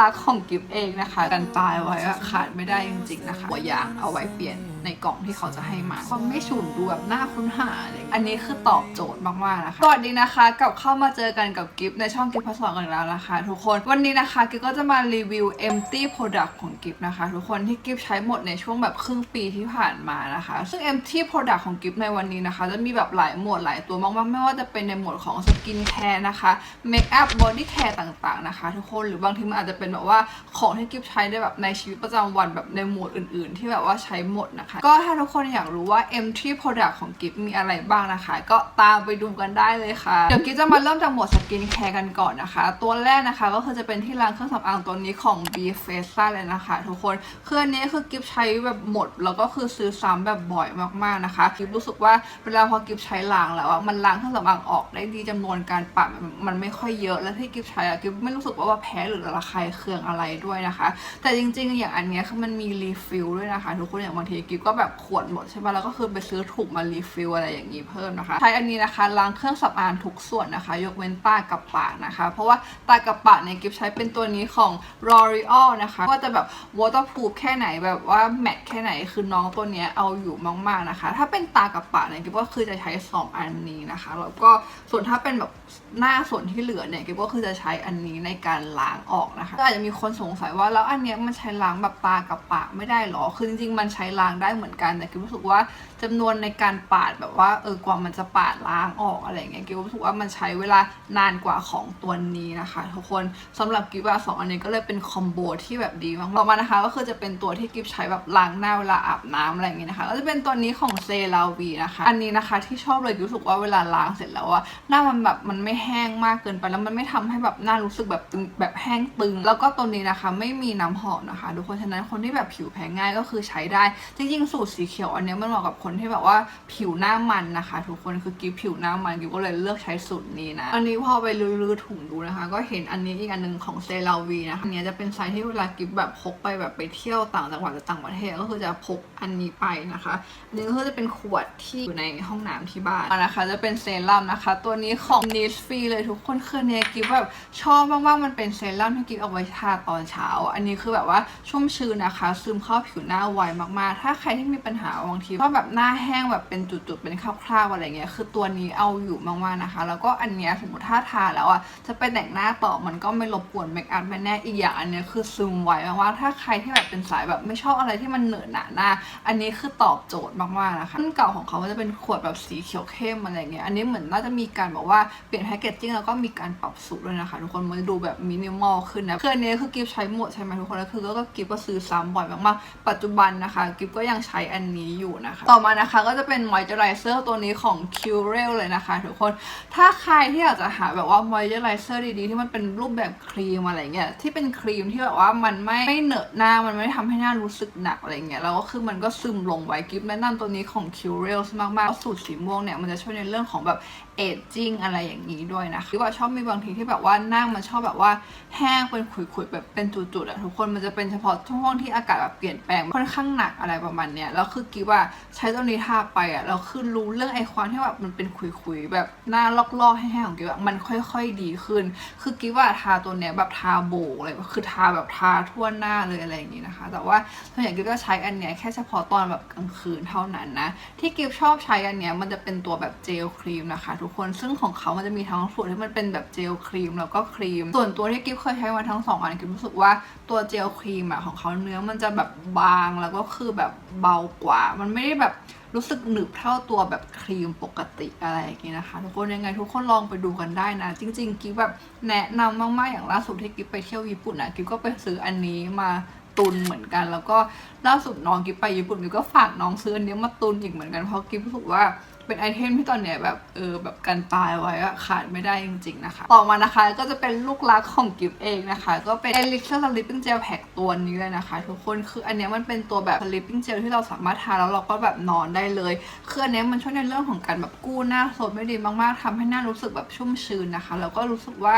รักของกิฟเองนะคะ กันตายไว้อะขาดไม่ได้จริงๆนะคะหัวยางเอาไว้เปลี่ยน ในกล่องที่เขาจะให้มาความไม่ฉุนดูแบบน่าค้นหาอะไรอย่างเงี้ยอันนี้คือตอบโจทย์มากๆนะคะสวัสดีนะคะกลับเข้ามาเจอกันกับกิฟในช่องกิฟพัสสอนกันอีกแล้วนะคะ ทุกคนวันนี้นะคะกิฟก็จะมารีวิว empty product ของกิฟนะคะ ทุกคนที่กิฟใช้หมดในช่วงแบบครึ่งปีที่ผ่านมานะคะ ซึ่ง empty product ของกิฟในวันนี้นะคะ จะมีแบบหลายหมวดหลายตัวมากๆ ไม่ว่าจะเป็นในหมวดของสกินแคร์นะคะเมคอัพบอดี้แคร์ต่างๆนะคะ ทุกคนหรือบางทีมันอาจจะเป็นแบบว่าของที่กิฟใช้ได้แบบในชีวิตประจำวันแบบในหมวดอื่น ๆ ที่แบบว่าใช้หมดนะคะก็ถ้าทุกคนอยากรู้ว่า empty product ของกิฟมีอะไรบ้างนะคะ ก็ตามไปดูกันได้เลยค่ะ เดี๋ยวกิฟจะมาเริ่มจากหมวดสกินแคร์กันก่อนนะคะ ตัวแรกนะคะก็คือจะเป็นที่ล้างเครื่องสำอางตัวนี้ของ b f a c e เลยนะคะทุกคนคืออันนี้คือกิฟใช้แบบหมด แล้วก็คือซื้อซ้ำแบบบ่อยมากๆนะคะกิฟรู้สึกว่าเวลาพอกิฟใช้ล้างแล้วอะมันล้างเครื่องสำอางออกได้ดีจำนวนการปะมันไม่ค่อยเยอะ แล้วที่กิฟใช้อะกิฟไม่รู้สึกว่าว่าแพ้หรือระคายเคืองอะไรด้วยนะคะ แต่จริงๆอย่างอันเนี้ยคือมันมีรีฟิลด้วยนะคะ ทุกคนอย่างบางทีกิฟก็แบบขวดหมดใช่ปะแล้วก็คือไปซื้อถุงมารีฟิลอะไรอย่างนี้เพิ่มนะคะใช้อันนี้นะคะล้างเครื่องสำอางทุกส่วนนะคะ ยกเว้นตากับปากนะคะ เพราะว่าตากับปากเนี่ยกิฟใช้เป็นตัวนี้ของ L'Oreal นะคะ ก็จะแบบ waterproof แค่ไหนแบบว่าแมทแค่ไหนคือน้องตัวนี้เอาอยู่มากๆนะคะ ถ้าเป็นตากับปากเนี่ยกิฟก็คือจะใช้สองอันนี้นะคะแล้วก็ส่วนถ้าเป็นแบบหน้าส่วนที่เหลือเนี่ยกิฟก็คือจะใช้อันนี้ในการล้างออกนะคะก็อาจจะมีคนสงสัยว่าแล้วอันเนี้ยมันใช้ล้างแบบตากับปากไม่ได้หรอคือจริงๆมันใช้ล้างได้เหมือนกันแต่กิฟรู้สึกว่า จำนวนในการปาดแบบว่าเออกว่ามันจะปาดล้างออกอะไรเงี้ยกิฟรู้สึกว่ามันใช้เวลานานกว่าของตัวนี้นะคะ ทุกคนสำหรับกิฟว่าสองอันนี้ก็เลยเป็นคอมโบที่แบบดีมากต่อมานะคะ ก็คือจะเป็นตัวที่กิฟใช้แบบล้างหน้าเวลาอาบน้ำอะไรเงี้ยนะคะก็จะเป็นตัวนี้ของเซราวีนะคะ อันนี้นะคะที่ชอบเลยกิฟรู้สึกว่าเวลาล้างเสร็จแล้วอะหน้ามันแบบมันไม่แห้งมากเกินไปแล้วมันไม่ทำให้แบบหน้ารู้สึกแบบตึงแบบแห้งตึง แล้วก็ตัวนี้นะคะ ไม่มีน้ำหอมนะคะทุกคนฉะนั้นคนที่แบบผิวแพ้ง่ายก็คือใช้ได้จริงๆสูตรสีเขียวอันนี้มันเหมาะกับคนที่แบบว่าผิวหน้ามันนะคะ ทุกคนคือกิฟผิวหน้ามันกิฟก็เลยเลือกใช้สูตรนี้นะ อันนี้พอไปลื้อๆถุงดูนะคะ ก็เห็นอันนี้อีกอันหนึงของเซราวีนะคะอันเนี้ยจะเป็นไซส์ที่เวลากิฟแบบพกไปแบบไปเที่ยวต่างจังหวัดหรือต่างประเทศก็คือจะพกอันนี้ไปนะคะอันนี้ก็จะเป็นขวดที่อยู่ในห้องน้ำที่บ้านนะคะ จะเป็นเซรั่มนะคะ ตัวนี้ของ n i s f r e e เลยทุกคนคือเนี่ยกิฟแบบชอบมากๆมันเป็นเซรั่มที่กิฟเอาไว้ทาตอนเช้า อันนี้คือแบบว่าชุ่มชื้นนะคะ ซึมเข้าผิวหน้าไวมากๆ ถ้าใครที่มีปัญหาบางทีว่าแบบหน้าแห้งแบบเป็นจุดๆเป็นคราบๆอะไรเงี้ยคือตัวนี้เอาอยู่มากๆนะคะ แล้วก็อันเนี้ยสมมติถ้าทาแล้วอะจะไปแต่งหน้าต่อมันก็ไม่รบกวนเมคอัพแม่แน่อีกอย่างอันเนี้ยคือซึมไวมากๆถ้าใครที่แบบเป็นสายแบบไม่ชอบอะไรที่มันเหนอะหนาหน้า อันนี้คือตอบโจทย์มากๆนะคะรุ่นเก่าของเขาจะเป็นขวดแบบสีเขียวเข้มอะไรเงี้ยอันนี้เหมือนน่าจะมีการบอกว่าเปลี่ยนแพคเกจจิ้งแล้วก็มีการปรับสูตรด้วยนะคะทุกคนมันดูแบบมินิมอลขึ้นนะคืออันนี้คือกิฟใช้หมดใช่ไหมทุกคนแล้วคือก็กิฟก็ซื้อซ้ำบ่อยมากๆปัจจุบันนะคะกิฟก็ยังใช้อันนี้อยู่นะคะต่อมานะคะ ก็จะเป็นมอยเจอไรเซอร์ตัวนี้ของ c u r e l เลยนะคะ ทุกคน ถ้าใครที่อยากจะหาแบบว่ามอยเจอไรเซอร์ดีๆ ที่มันเป็นรูปแบบครีมอะไรเงี้ยที่เป็นครีมที่แบบว่ามันไม่ไม่เหนอะหน้ามันไม่ทำให้หน้ารู้สึกหนักอะไรเงี้ยแล้วก็คือมันก็ซึมลงไว้กิฟแนะนำตัวนี้ของ c u r e l มากๆสูตรสีม่วงเนี่ยมันจะช่วยในเรื่องของแบบ เอจจิ้งอะไรอย่างนี้ด้วยนะคะคือว่าชอบมีบางทีที่แบบว่าหน้ามันชอบแบบว่าแห้งเป็นขุยๆแบบเป็นจุดๆอะทุกคนมันจะเป็นเฉพาะช่วงที่อากาศแบบเปลี่ยนแปลงค่อนข้างหนักอะไรประมาณเนี้ยแล้วคือกิฟว่าใช้ตัวนี้ทาไปอะแล้วคือรู้เรื่องไอความที่แบบมันเป็นขุยๆแบบหน้าลอกๆแห้งๆของกิฟอะมันค่อยๆดีขึ้น คือกิฟว่าทาตัวเนี้ยแบบทาโบกเลยคือทาแบบทาทั่วหน้าเลยอะไรอย่างนี้นะคะ แต่ว่าส่วนใหญ่กิฟก็ใช้อันเนี้ยแค่เฉพาะตอนแบบกลางคืนเท่านั้นนะที่กิฟชอบใช้อันเนี้ยมันจะเป็นตัวแบบเจลครีมนะคะทุกคน ซึ่งของเขามันจะมีทั้งส่วนที่มันเป็นแบบเจลครีมแล้วก็ครีม ส่วนตัวที่กิฟเคยใช้มาทั้งสองอันกิฟรู้สึกว่าตัวเจลครีมอะของเขาเนื้อมันจะแบบบางแล้วก็คือแบบเบากว่า มันไม่ได้แบบรู้สึกหนึบเท่าตัวแบบครีมปกติอะไรอย่างนี้นะคะ ทุกคนยังไงทุกคนลองไปดูกันได้นะ จริง ๆ กิฟแบบแนะนำมากๆอย่างล่าสุดที่กิฟไปเที่ยวญี่ปุ่นนะกิฟก็ไปซื้ออันนี้มาตุนเหมือนกัน แล้วก็ล่าสุดน้องกิฟไปญี่ปุ่นกิฟก็ฝากน้องซื้ออันนี้มาตุนอีกเหมือนกันเพราะกิฟรู้สึกว่า เป็นไอเทมที่ตอนเนี้ยแบบเออแบบกันตายไว้อะขาดไม่ได้จริงๆนะคะ ต่อมานะคะก็จะเป็นลูกรักของกิฟเองนะคะ ก็เป็น Elixir Sleeping Gel Pack ตัวนี้เลยนะคะ ทุกคนคืออันเนี้ยมันเป็นตัวแบบ Sleeping Gel ที่เราสามารถทาแล้วเราก็แบบนอนได้เลยคืออันเนี้ยมันช่วยในเรื่องของการแบบกู้หน้าสดไม่ดีมากๆทำให้หน้ารู้สึกแบบชุ่มชื้นนะคะแล้วก็รู้สึกว่า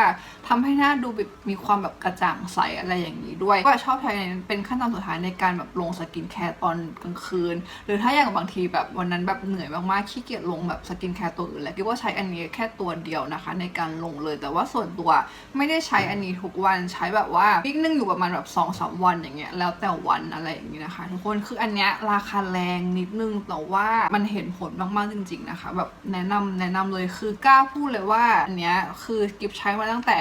ทำให้หน้าดูแบบมีความแบบกระจ่างใสอะไรอย่างนี้ด้วยก็ชอบใช้เป็นขั้นตอนสุดท้ายในการแบบลงสกินแคร์ตอนกลางคืน หรือถ้าอย่างบางทีแบบวันนั้นแบบเหนื่อยมากๆขี้เกียจยจลงแบบสกินแคร์ตัวอื่นแล้วกิ๊บว่าใช้อันนี้แค่ตัวเดียวนะคะ ในการลงเลยแต่ว่าส่วนตัวไม่ได้ใช้อันนี้ทุกวันใช้แบบว่าวิกนึงอยู่ประมาณแบบ2อสวันอย่างเงี้ยแล้วแต่วันอะไรอย่างงี้นะคะ ทุกคนคืออันเนี้ยราคาแรงนิดนึงแต่ว่ามันเห็นผลมากๆจริง ๆนะคะ แบบแนะนำแนะนำเลยคือกล้าพูดเลยว่าอันเนี้ยคือกิฟใช้มาตั้งแต่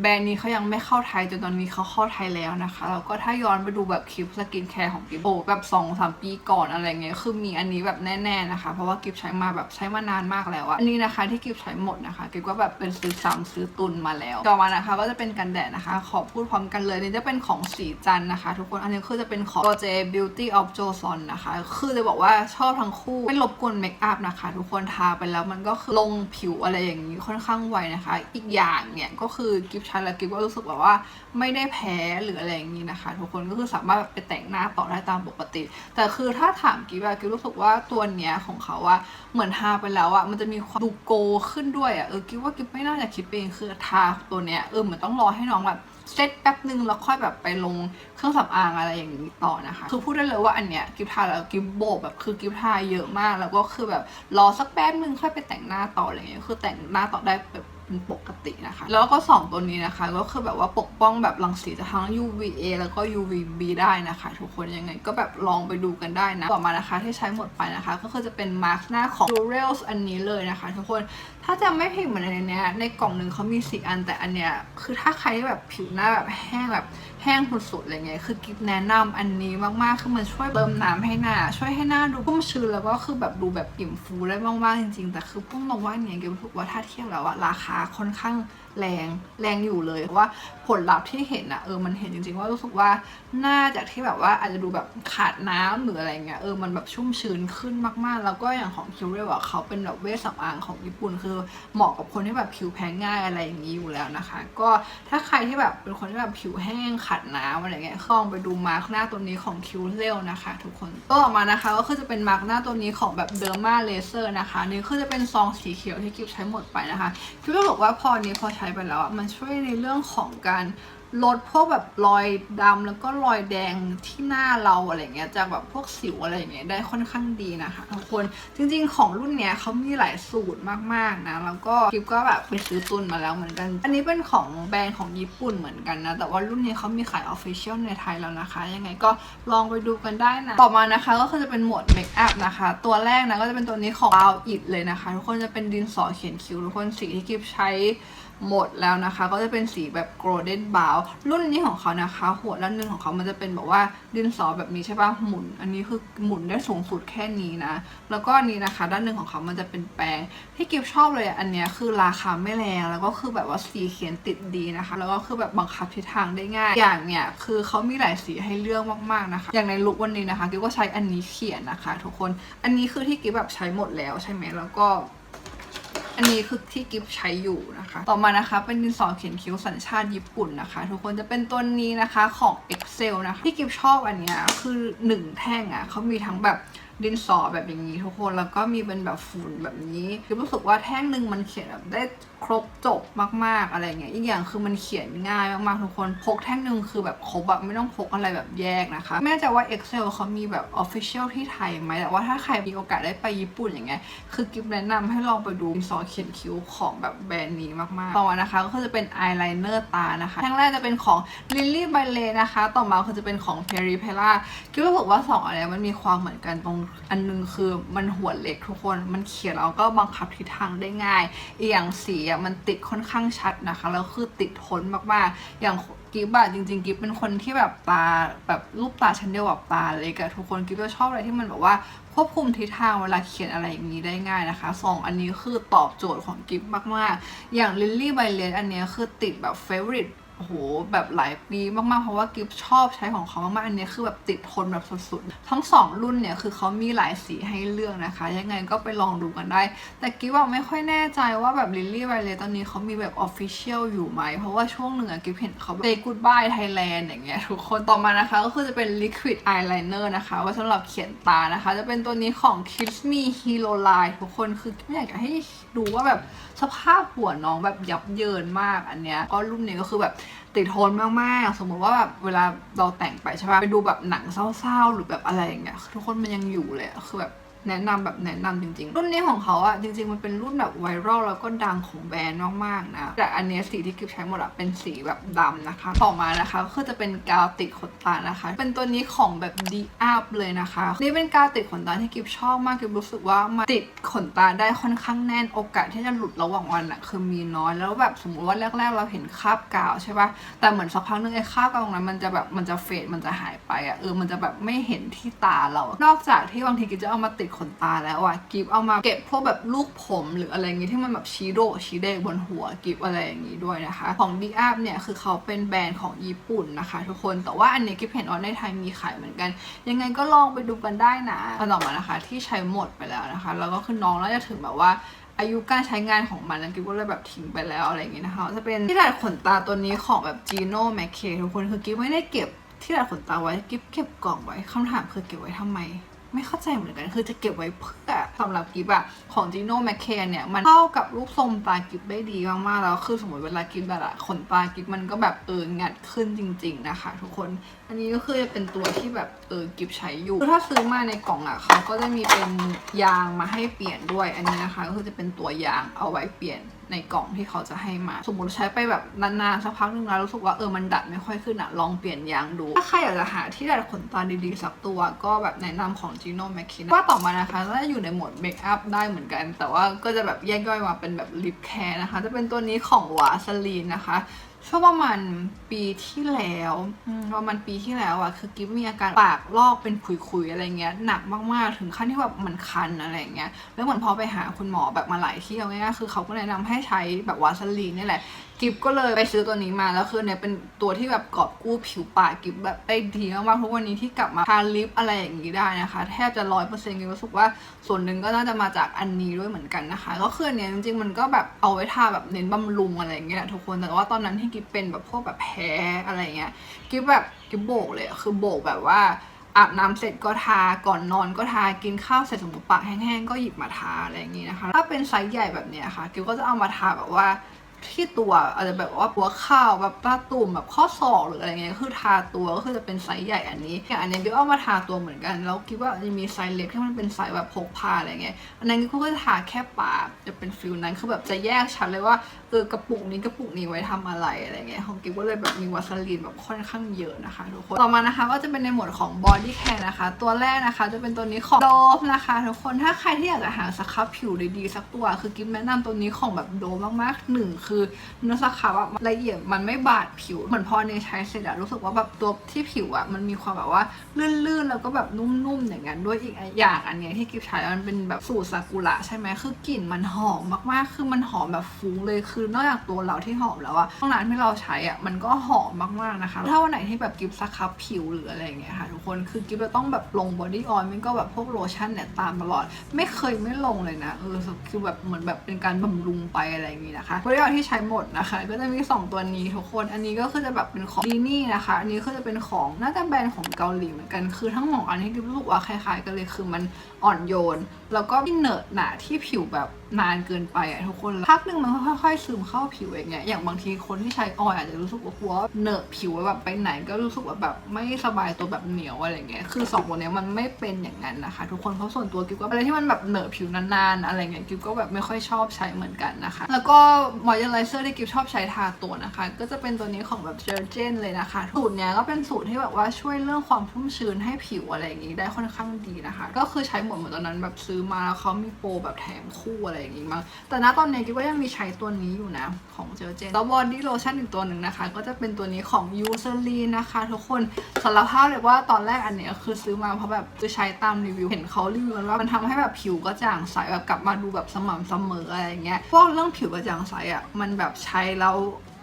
แบรนด์นี้เขายังไม่เข้าไทยจนตอนนี้เขาเข้าไทยแล้วนะคะแล้วก็ถ้าย้อนไปดูแบบคลิปสกินแคร์ของกิฟโอแบบ2อสปีก่อนอะไรเงี้ยคือมีอันนี้แบบแน่ๆนะคะ เพราะว่ากิฟใช้มาแบบใช้มานานมากแล้วอะอันนี้นะคะที่กิฟใช้หมดนะคะกิฟก็แบบเป็นซื้อซ้ำซื้อตุนมาแล้วต่อมานะคะก็จะเป็นกันแดดนะคะ ขอพูดพร้อมกันเลยนี่จะเป็นของสีจันนะคะ ทุกคนอันนี้คือจะเป็นของ o j Beauty of Joseon นะคะ คือจะบอกว่าชอบทั้งคู่ไม่รบกวนเมคอัพนะคะ ทุกคนทาไปแล้วมันก็คือลงผิวอะไรอย่างนี้ค่อนข้างไวนะคะ อีกอย่างเนี่ยก็คือกิฟใช้แล้วกิฟก็รู้สึกแบบว่าไม่ได้แพ้หรืออะไรอย่างนี้นะคะ ทุกคนก็คือสามารถไปแต่งหน้าต่อได้ตามปกติ แต่คือถ้าถามกิฟอะกิฟรู้สึกว่าตัวเนี้ยของเขาอะเหมือนทาไปแล้วอะมันจะมีความดูโกขึ้นด้วยอะเออกิดว่ากิ๊บไม่น่าจะคิดเองคือทาตัวเนี้ยเออเหมือนต้องรอให้น้องแบบเซตแป๊บนึงแล้วค่อยแบบไปลงเครื่องสำอางอะไรอย่างนี้ต่อนะคะ คือพูดได้เลยว่าอันเนี้ยกิฟทาแล้วกิฟโบกแบบคือกิฟทาเยอะมาก แล้วก็คือแบบรอสักแป๊บนึงค่อยไปแต่งหน้าต่ออะไรเงี้ยคือแต่งหน้าต่อได้แบบ เป็นปกตินะคะ แล้วก็ 2 ตัวนี้นะคะ ก็คือแบบว่าปกป้องแบบรังสีจากทั้ง UVA แล้วก็ UVB ได้นะคะ ทุกคนยังไงก็แบบลองไปดูกันได้นะ ต่อมานะคะที่ใช้หมดไปนะคะ ก็คือจะเป็นมาร์กหน้าของ Durels อันนี้เลยนะคะ ทุกคนถ้าจะไม่ผิดเหมือนในเนี้ยในกล่องหนึ่งเขามีสี่อันแต่อันเนี้ยคือถ้าใครแบบผิวหน้าแบบแห้งแบบ แห้งสุดๆอะไรเงี้ยคือกิฟแนะนำอันนี้มากๆคือมันช่วยเติมน้ำให้หน้า ช่วยให้หน้าดูพุ่มชื้นแล้วก็คือแบบดูแบบอิ่มฟูได้มากๆจริงๆ แต่คือพุ่งตรงว่าเนี่ยกิฟรู้สึกว่าถ้าเทียบแล้วอะราคาค่อนข้าง แรงแรงอยู่เลยเพราะว่าผลลัพธ์ที่เห็นอะเออมันเห็นจริงๆว่ารู้สึกว่าหน้าจากที่แบบว่าอาจจะดูแบบขาดน้ำหรืออะไรเงี้ยเออมันแบบชุ่มชื้นขึ้นมากๆ แล้วก็อย่างของคิวเรียอะเขาเป็นแบบเวชสำอางของญี่ปุ่น คือเหมาะกับคนที่แบบผิวแพ้ง่ายอะไรอย่างนี้อยู่แล้วนะคะ ก็ถ้าใครที่แบบเป็นคนที่แบบผิวแห้งขาดน้ำอะไรเงี้ยลองไปดูมาร์กหน้าตัวนี้ของคิวเรลนะคะ ทุกคนก็ออกมานะคะก็คือจะเป็นมาร์กหน้าตัวนี้ของแบบเดอร์มาเลเซอร์นะคะนี่คือจะเป็นซองสีเขียวที่กิฟใช้หมดไปนะคะคิวก็บอกว่าพอนี้พอใช้ไปแล้วอะมันช่วยในเรื่องของการลดพวกแบบรอยดำแล้วก็รอยแดงที่หน้าเราอะไรเงี้ยจากแบบพวกสิวอะไรเงี้ยได้ค่อนข้างดีนะคะทุกคนจริงๆของรุ่นเนี้ยเขามีหลายสูตรมากๆนะแล้วก็กิฟก็แบบไปซื้อตุนมาแล้วเหมือนกัน อันนี้เป็นของแบรนด์ของญี่ปุ่นเหมือนกันนะ แต่ว่ารุ่นนี้เขามีขายออฟฟิเชียลในไทยแล้วนะคะ ยังไงก็ลองไปดูกันได้นะต่อมานะคะก็คือจะเป็นหมวดเมคอัพนะคะ ตัวแรกนะก็จะเป็นตัวนี้ของ Brow It เลยนะคะ ทุกคนจะเป็นดินสอเขียนคิ้วทุกคนสีที่กิฟใช้ หมดแล้วนะคะ ก็จะเป็นสีแบบ golden brown รุ่นนี้ของเขานะคะ หัวด้านหนึ่งของเขามันจะเป็นแบบว่าดินสอแบบนี้ใช่ปะหมุน อันนี้คือหมุนได้สูงสุดแค่นี้นะ แล้วก็อันนี้นะคะ ด้านหนึ่งของเขามันจะเป็นแปรงที่กิฟชอบเลยอันนี้คือราคาไม่แรงแล้วก็คือแบบว่าสีเขียนติดดีนะคะ แล้วก็คือแบบบังคับทิศทางได้ง่าย อย่างเนี้ยคือเขามีหลายสีให้เลือกมากๆนะคะ อย่างในลุควันนี้นะคะกิฟก็ใช้อันนี้เขียนนะคะ ทุกคนอันนี้คือที่กิฟแบบใช้หมดแล้วใช่ไหมแล้วก็ อันนี้คือที่กิฟใช้อยู่นะคะ ต่อมานะคะเป็นดินสอเขียนคิ้วสัญชาติญี่ปุ่นนะคะ ทุกคนจะเป็นตัวนี้นะคะของ Excel นะคะที่กิฟชอบอันเนี้ยคือหนึ่งแท่งอะ่ะเขามีทั้งแบบดินสอแบบอย่างนี้ทุกคนแล้วก็มีเป็นแบบฝุ่นแบบนี้กิฟรู้สึกว่าแท่งหนึ่งมันเขียนแบบได้ครบจบมากๆอะไรเงี้ยอีกอย่างคือมันเขียนง่ายมากๆทุกคนพกแท่งหนึ่งคือแบบครบแบบไม่ต้องพกอะไรแบบแยกนะคะ ไม่แน่ใจว่า Excel เขามีแบบ Official ที่ไทยไหมแต่ว่าถ้าใครมีโอกาสได้ไปญี่ปุ่นอย่างเงี้ยคือกิฟแนะนำให้ลองไปดูซอเขียนคิ้วของแบบแบรนด์นี้มากๆต่อมานะคะก็คือจะเป็นอายไลเนอร์ตานะคะแท่งแรกจะเป็นของ Lily by l e นะคะ ต่อมาคือจะเป็นของ Perry p e l a กิฟรู้สึกว่าสองอันนี้มันมีความเหมือนกันตรงอันนึงคือมันหัวเล็กทุกคนมันเขียนแล้วก็บังคับทิศทางได้ง่ายอีกอย่างสีอะมันติดค่อนข้างชัดนะคะแล้วคือติดทนมากๆ อย่างกิฟอะจริงๆกิฟเป็นคนที่แบบตาแบบรูปตาชั้นเดียวกับตาเล็กอะทุกคนกิฟจะชอบอะไรที่มันแบบว่าควบคุมทิศทางเวลาเขียนอะไรอย่างนี้ได้ง่ายนะคะสองอันนี้คือตอบโจทย์ของกิฟมากๆ อย่างลิลลี่ไบเลนอันนี้คือติดแบบเฟเวอริต โอ้โหแบบหลายปีมากๆ เพราะว่ากิฟชอบใช้ของเขามากๆ อันนี้คือแบบติดทนแบบสุดๆ ทั้งสองรุ่นเนี่ยคือเขามีหลายสีให้เลือกนะคะ ยังไงก็ไปลองดูกันได้ แต่กิฟว่าไม่ค่อยแน่ใจว่าแบบ Lily by l e ตตอนนี้เขามีแบบ Official อยู่ไหม เพราะว่าช่วงหนึ่งกิฟเห็นเขา Say Goodbye Thailand อย่างเงี้ยทุกคนต่อมานะคะก็คือจะเป็น Liquid Eyeliner นะคะ ไว่าสำหรับเขียนตานะคะ จะเป็นตัวนี้ของ Kiss Me Hero Line ทุกคนคือไม่อยากจะให้ดูว่าแบบ สภาพหัวน้องแบบยับเยินมากอันเนี้ยก็รุ่นนี้ก็คือแบบติดทนมากๆ สมมติว่าแบบเวลาเราแต่งไปใช่ปะไปดูแบบหนังเศร้าๆ หรือแบบอะไรอย่างเงี้ยทุกคนมันยังอยู่เลยคือแบบ แนะนำแบบแนะนำจริง ๆ รุ่นนี้ของเขาอะจริง ๆ มันเป็นรุ่นแบบไวรัลแล้วก็ดังของแบรนด์มากๆนะ แต่อันนี้สีที่กิฟใช้หมดอะเป็นสีแบบดำนะคะ ต่อมานะคะก็คือจะเป็นกาวติดขนตานะคะ เป็นตัวนี้ของแบบดีอัพเลยนะคะนี่เป็นกาวติดขนตาที่กิฟชอบมากกิฟรู้สึกว่ามันติดขนตาได้ค่อนข้างแน่นโอกาสที่จะหลุดระหว่างวันอะคือมีน้อยแล้วแบบสมมติว่าแรก ๆ เราเห็นคราบกาวใช่ปะแต่เหมือนสักพักนึงไอ้คราบกาวตรงนั้นมันจะแบบมันจะเฟดมันจะหายไปอะเออมันจะแบบไม่เห็นที่ตาเรา นอกจากที่บางทีกิฟจะเอามาติดขนตาแล้วอะกิฟเอามาเก็บพวกแบบลูกผมหรืออะไรอย่างงี้ที่มันแบบชีโดชีเดบนหัวกิฟอะไรอย่างงี้ด้วยนะคะ ของดีอัพเนี่ยคือเขาเป็นแบรนด์ของญี่ปุ่นนะคะ ทุกคนแต่ว่าอันนี้กิฟเห็นว่าในไทยมีขายเหมือนกัน ยังไงก็ลองไปดูกันได้นะต่อมานะคะ ที่ใช้หมดไปแล้วนะคะ แล้วก็คือน้องแล้วจะถึงแบบว่าอายุการใช้งานของมันแล้วกิฟก็เลยแบบทิ้งไปแล้วอะไรอย่างงี้นะคะ จะเป็นที่ดัดขนตาตัวนี้ของแบบ Gino m a c k e ทุกคนคือกิฟไม่ได้เก็บที่ดัดขนตาไว้กิฟเก็บกล่องไว้คำถามคือเก็บไว้ทำไม ไม่เข้าใจเหมือนกัน คือจะเก็บไว้เพื่อสำหรับกิฟอะของ Gino m a c k e เนี่ย มันเข้ากับรูปทรงตากิฟได้ดีมากๆ แล้ว คือสมมติเวลากิฟแบบอะขนตากิฟมันก็แบบเอองัดขึ้นจริง ๆ นะคะ ทุกคน อันนี้ก็คือจะเป็นตัวที่แบบเออกิฟใช้อยู่คือถ้าซื้อมาในกล่องอะเขาก็จะมีเป็นยางมาให้เปลี่ยนด้วย อันนี้นะคะ ก็คือจะเป็นตัวยางเอาไว้เปลี่ยน ในกล่องที่เขาจะให้มา สมมติใช้ไปแบบนานๆสักพักหนึงแล้วรู้สึกว่าเออมันดัดไม่ค่อยขึ้นอะลองเปลี่ยนยางดู ถ้าใครอยากจะหาที่ดัดขนตาดีๆสักตัวก็แบบแนะนำของ Gino m a c k i n ว่าต่อมานะคะก็จะอยู่ในโหมดเมคอัพได้เหมือนกัน แต่ว่าก็จะแบบแยกย่อยมาเป็นแบบลิปแคร์นะคะ จะเป็นตัวนี้ของวาสลีนนะคะ ช่วงประมาณปีที่แล้วประมาณปีที่แล้วอะคือกิฟมีอาการปากลอกเป็นขุยๆอะไรเงี้ยหนักมากๆถึงขั้นที่แบบมันคันอะไรเงี้ยแล้วเหมือนพอไปหาคุณหมอแบบมาหลายที่เอาง่ายๆคือเขาก็แนะนำให้ใช้แบบวาสลีนนี่แหละ กิฟก็เลยไปซื้อตัวนี้มาแล้วคือเนี่ยเป็นตัวที่แบบกอบกู้ผิวปากกิฟแบบได้ดีมากๆทุกวันนี้ที่กลับมาทาลิปอะไรอย่างนี้ได้นะคะ แทบจะร้อยเปอร์เซ็นต์กิฟรู้สึกว่าส่วนหนึ่งก็น่าจะมาจากอันนี้ด้วยเหมือนกันนะคะ ก็คืออันเนี้ยจริงๆมันก็แบบเอาไว้ทาแบบเน้นบำรุงอะไรอย่างเงี้ยแหละทุกคนแต่ว่าตอนนั้นที่กิฟเป็นแบบพวกแบบแพ้อะไรเงี้ยกิฟแบบกิฟโบกเลยคือโบกแบบว่าอาบน้ำเสร็จก็ทา ก่อนนอนก็ทา กินข้าวเสร็จสมมติปากแห้งๆ ก็หยิบมาทาอะไรอย่างนี้นะคะ ถ้าเป็นไซส์ใหญ่แบบเนี้ยค่ะกิวก็จะเอามาทาแบบว่า ที่ตัวอาจจะแบบว่าหัวเข่าแบบตาตุ่มแบบข้อศอกหรืออะไรเงี้ยคือทาตัวก็คือจะเป็นไซส์ใหญ่อันนี้อย่างอันนี้กิวเอามาทาตัวเหมือนกัน แล้วคิดว่าจะมีไซส์เล็กที่มันเป็นไซส์แบบพกพาอะไรเงี้ยอันนั้นกิวก็จะทาแค่ปากจะเป็นฟิลนั้นคือแบบจะแยกชัดเลยว่าเออกระปุกนี้กระปุกนี้ไว้ทำอะไรอะไรเงี้ยของกิวก็เลยแบบมีวาสลีนแบบค่อนข้างเยอะนะคะทุกคนต่อมานะคะก็จะเป็นในหมวดของ body care นะคะ ตัวแรกนะคะจะเป็นตัวนี้ของ Dove นะคะทุกคนถ้าใครที่อยากจะหาสครับผิวดีๆสักตัว คือกิฟแนะนำตัวนี้ของแบบ Dove มากๆหนึ่งคือเนื้อสครับอะละเอียดมันไม่บาดผิว เหมือนพอเนยใช้เสร็จอะรู้สึกว่าแบบตัวที่ผิวอะมันมีความแบบว่าลื่นๆแล้วก็แบบนุ่มๆอย่างนั้นด้วยอีกอย่างอันเนี้ยที่กิฟใช้มันเป็นแบบสูตรซากุระใช่ไหมคือกลิ่นมันหอมมากๆ คือมันหอมแบบฟุ้งเลยคือนอกจากตัวเราที่หอมแล้วอะห้องน้ำที่เราใช้อะมันก็หอมมากๆนะคะ ถ้าวันไหนที่แบบกิฟสครับผิวหรืออะไรเงี้ยค่ะทุกคนคือกิฟจะต้องแบบลงบอดี้ออยล์มันก็แบบพวกโลชั่นเนี่ยตามตลอด ไม่เคยไม่ลงเลยนะเออคือแบบเหมือนแบบเป็นการบำรุงไปอะไรอย่างงี้นะคะบอดี้ออยล์ที่ใช้หมดนะคะ ก็จะมีสองตัวนี้ทุกคน อันนี้ก็คือจะแบบเป็นของดีนี่นะคะ อันนี้ก็จะเป็นของน่าจะแบรนด์ของเกาหลีเหมือนกัน คือทั้งสองอันนี้กิฟรู้สึกว่าคล้ายๆกันเลย คือมันอ่อนโยนแล้วก็ไม่เหนอะหนาที่ผิวแบบนานเกินไปอะทุกคนพักหนึ่งมันค่อยๆซึมเข้าผิวอย่างเงี้ยอย่างบางทีคนที่ใช้ออยอาจจะรู้สึกว่ากลัวเนอะผิวแบบไปไหนก็รู้สึกว่าแบบไม่สบายตัวแบบเหนียวอะไรเงี้ยคือสองตัวเนี้ยมันไม่เป็นอย่างนั้นนะคะ ทุกคนเพราะส่วนตัวกิฟก็อะไรที่มันแบบเหนอะผิวนานๆอะไรเงี้ยกิฟก็แบบไม่ค่อยชอบใช้เหมือนกันนะคะ แล้วก็มอยเจอไรเซอร์ที่กิฟชอบใช้ทาตัวนะคะ ก็จะเป็นตัวนี้ของแบบเจอร์เจนเลยนะคะสูตรเนี้ยก็เป็นสูตรที่แบบว่าช่วยเรื่องความชุ่มชื้นให้ผิวอะไรอย่างงี้ได้ค่อนข้างดีนะคะ ก็คือใช้หมดเหมือนตอนนั้นแบบซื้อมาแล้วเขามีโปรแบบแถมคู่อะไรอย่างงี้มั้งแต่ณตอนนี้กิฟก็ยังมีใช้ตัวนี้อยู่นะของเจอเจนแล้วบอดี้โลชั่นอีกตัวหนึ่งนะคะ ก็จะเป็นตัวนี้ของยูเซอรีนะคะทุกคนสารภาพเลยว่าตอนแรกอันเนี้ยคือซื้อมาเพราะแบบจะใช้ตามรีวิวเห็นเขารีวิวกันว่ามันทำให้แบบผิวกระจ่างใสแบบกลับมาดูแบบสม่ำเสมออะไรอย่างเงี้ยพวกเรื่องผิวกระจ่างใสอะมันแบบใช้แล้ว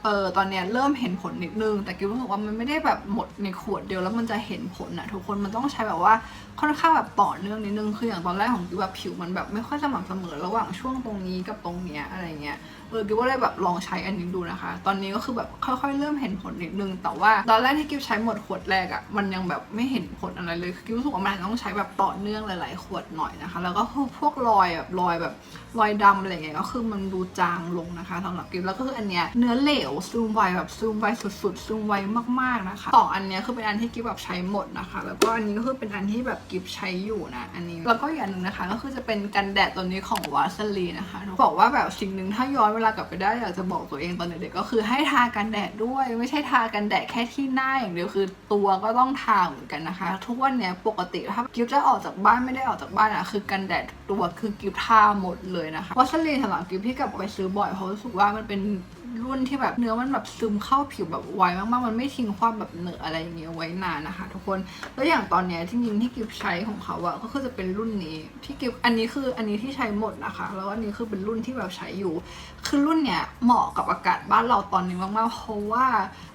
เออตอนเนี้ยเริ่มเห็นผลนิดนึง แต่กิฟรู้สึกว่ามันไม่ได้แบบหมดในขวดเดียวแล้วมันจะเห็นผลอะทุกคนมันต้องใช้แบบว่าค่อนข้างแบบต่อเนื่องนิดนึงคืออย่างตอนแรกของกิฟแบบผิวมันแบบไม่ค่อยสม่ำเสมอระหว่างช่วงตรงนี้กับตรงเนี้ยอะไรเงี้ยเออกิฟก็เลยแบบลองใช้อันนี้ดูนะคะ ตอนนี้ก็คือแบบค่อยๆ เริ่มเห็นผลนิดนึง แต่ว่าตอนแรกที่กิฟใช้หมดขวดแรกอะมันยังแบบไม่เห็นผลอะไรเลยคือกิฟรู้สึกว่ามันต้องใช้แบบต่อเนื่องหลายๆ ขวดหน่อยนะคะ แล้วก็พวกรอยแบบรอยแบบรอยดำอะไรเงี้ยก็คือมันดูจางลงนะคะสำหรับกิฟแล้วก็คืออันเนี้ยเนื้อเหลวซึมไวแบบซึมไวสุดๆซึมไวมากๆนะคะสองอันเนี้ยคือเป็นอันที่กิฟแบบใช้หมดนะคะ แล้วก็อันนี้ก็คือเป็นอันที่แบบกิฟใช้อยู่นะอันนี้แล้วก็อีกอันหนึ่งนะคะ ก็คือจะเป็นกันแดดตัวนี้ของวาสลีนะคะบอกว่าแบบสิ่งหนึ่งถ้าย้อนเวลากลับไปได้อยากจะบอกตัวเองตอนเด็กๆก็คือให้ทากันแดดด้วย ไม่ใช่ทากันแดดแค่ที่หน้าอย่างเดียวคือตัวก็ต้องทาเหมือนกันนะคะ ทุกวันเนี้ยปกติถ้ากิฟจะออกจากบ้านไม่ได้ออกจากบ้านอะคือกันแดดตัวคือกิฟทาหมดเลยนะคะวาสลีนสำหรับกิฟที่กลับไปซื้อบ่อยเพราะรู้สึกว่ามันเป็น รุ่นที่แบบเนื้อมันแบบซึมเข้าผิวแบบไวมากๆ มันไม่ทิ้งความแบบเหนอะอะไรอย่างเงี้ยไว้นานนะคะ ทุกคน แล้วอย่างตอนเนี้ยที่จริงๆที่กิฟใช้ของเขาอะก็คือจะเป็นรุ่นนี้ที่กิฟอันนี้คืออันนี้ที่ใช้หมดนะคะ แล้วอันนี้คือเป็นรุ่นที่แบบใช้อยู่ คือรุ่นเนี้ยเหมาะกับอากาศบ้านเราตอนนี้มากๆ เพราะว่า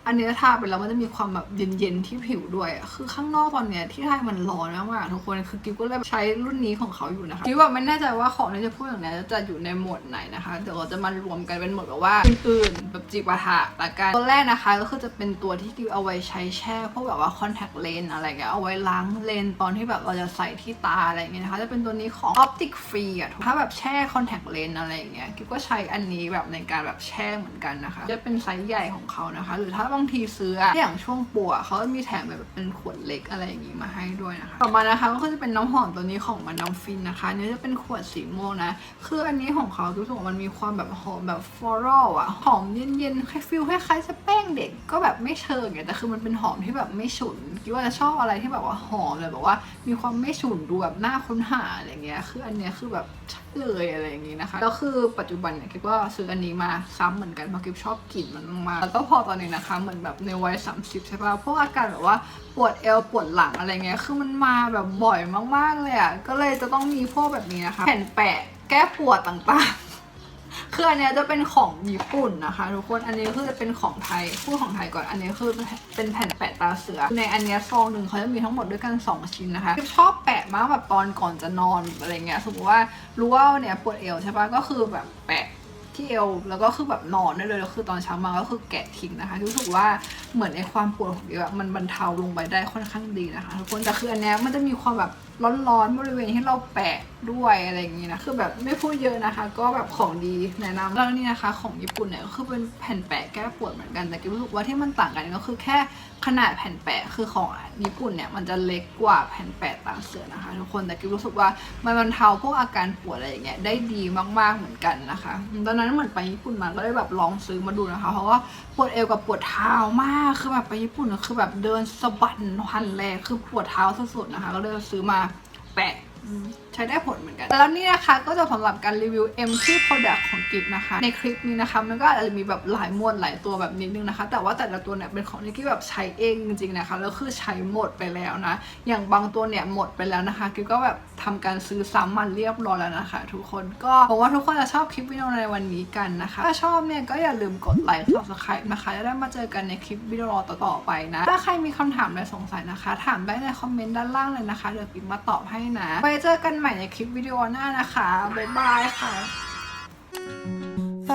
อันเนี้ทาไปแล้วมันจะมีความแบบเย็นๆที่ผิวด้วยคือข้างนอกตอนเนี้ยที่ไทยมันร้อนมากๆทุกคนคือกิฟก็เลยใช้รุ่นนี้ของเขาอยู่นะคะกิฟแบบไม่แน่ใจว่าของที่จะพูดอย่างเนี้จะอยู่ในหมวดไหนนะคะเดี๋ยวเราจะมารวมกันเป็นหมวดแบบว่าอื่นๆแบบจิปาถะละกันตัวแรกนะคะก็คือจะเป็นตัวที่กิฟเอาไว้ใช้แช่พวกแบบว่าคอนแทคเลนอะไรเงี้ยเอาไว้ล้างเลนส์ตอนที่แบบเราจะใส่ที่ตาอะไรเงี้ยนะคะจะเป็นตัวนี้ของ Optic Free อะถ้าแบบแช่คอนแทคเลนส์อะไรเงี้ยกิฟก็ใช้อันนี้แบบในการแบบแช่เหมือนกันนะคะ จะเป็นไซส์ใหญ่ของเขานะคะ หรือถ้าบางทีซื้ออะอย่างช่วงปัวเขาจะมีแถมแบบเป็นขวดเล็กอะไรอย่างงี้มาให้ด้วยนะคะต่อมานะคะก็คือจะเป็นน้ำหอมตัวนี้ของมันดอมฟินนะคะอันนี้จะเป็นขวดสีม่วงนะ คืออันนี้ของเขารู้สึกว่ามันมีความแบบหอมแบบฟลอรัลอะหอมอมเย็นๆคล้ายฟิลคล้ายๆจะแป้งเด็กก็แบบไม่เชิงไงแต่คือมันเป็นหอมที่แบบไม่ฉุนคิดว่าจะชอบอะไรที่แบบว่าหอมเลยแบบว่า มีความไม่ฉุนดูแบบน่าค้นหาอะไรเงี้ยคืออันเนี้ยคือแบบใช่เลยอะไรอย่างงี้นะคะแล้วคือปัจจุบันเนี่ยคิดว่าซื้ออันนี้มาซ้ำเหมือนกันเพราะคิดชอบกลิ่นมันมากแล้วก็พอตอนนี้นะคะเหมือนแบบในวัย30ใช่ป่ะพวกอาการแบบว่าปวดเอวปวดหลังอะไรเงี้ยคือมันมาแบบบ่อยมากๆเลยอะก็เลยจะต้องมีพวกแบบนี้นะคะแผ่นแปะแก้ปวดต่างๆ คืออันเนี้ยจะเป็นของญี่ปุ่นนะคะทุกคน อันนี้คือจะเป็นของไทย พูดของไทยก่อน อันนี้คือเป็นแผ่นแปะตาเสือ ในอันเนี้ยซองหนึ่งเขาจะมีทั้งหมดด้วยกัน 2 ชิ้นนะคะชอบแปะมากแบบตอนก่อนจะนอนอะไรเงี้ย สมมติว่ารู้ว่าเนี่ยปวดเอวใช่ปะก็คือแบบแปะที่เอวแล้วก็คือแบบนอนได้เลยแล้วคือตอนเช้ามาก็คือแกะทิ้งนะคะรู้สึกว่าเหมือนในความปวดของเอวอะมันบรรเทาลงไปได้ค่อนข้างดีนะคะทุกคนแต่คืออันนี้มันจะมีความแบบ ร้อนๆบริเวณที่เราแปะด้วยอะไรอย่างงี้นะคือแบบไม่พูดเยอะนะคะ ก็แบบของดีแนะนำแล้วนี่นะคะ ของญี่ปุ่นเนี่ยก็คือเป็นแผ่นแปะแก้ปวดเหมือนกันแต่กิ๊บรู้สึกว่าที่มันต่างกันก็คือแค่ขนาดแผ่นแปะคือของญี่ปุ่นเนี่ยมันจะเล็กกว่าแผ่นแปะต่ามเสือนะคะ ทุกคนแต่กิ๊บรู้สึกว่ามันบรรเทาพวกอาการปวดอะไรอย่างเงี้ยได้ดีมากๆเหมือนกันนะคะตอนนั้นเหมือนไปญี่ปุ่นมาก็ได้แบบลองซื้อมาดูนะคะ เพราะว่าปวดเอวกับปวดเท้ามากคือแบบไปญี่ปุ่นคือแบบเดินสะบัดพันแรงคือปวดเท้าสุดๆนะคะ ก็เลยซื้อมา แปะใช้ได้ผลเหมือนกัน แล้วนี่นะคะก็จะสำหรับการรีวิว M T product ของกิฟนะคะ ในคลิปนี้นะคะมันก็อาจจะมีแบบหลายมวดหลายตัวแบบนิดนึงนะคะ แต่ว่าแต่ละตัวเนี่ยเป็นของที่กิฟแบบใช้เองจริงๆนะคะแล้วคือใช้หมดไปแล้วนะ อย่างบางตัวเนี่ยหมดไปแล้วนะคะกิฟก็แบบทำการซื้อซ้ำมันเรียบร้อยแล้วนะคะ ทุกคนก็หวังว่าทุกคนจะชอบคลิปวิดีโอในวันนี้กันนะคะ ถ้าชอบเนี่ยก็อย่าลืมกดไลค์ subscribe นะคะจะได้มาเจอกันในคลิปวิดีโอต่อๆไปนะถ้าใครมีคำถามอะไรสงสัยนะคะ ถามได้ในคอมเมนต์ด้านล่างเลยนะคะเดี๋ยวกิฟมาตอบให้นะไปเจอกันใหม่ม่ในคลิปวิดีโอหน้านะคะ บ๊ายบายค่ะ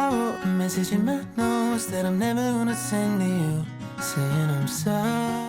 I wrote a message in my notes that I'm never gonna send to you, saying I'm sorry.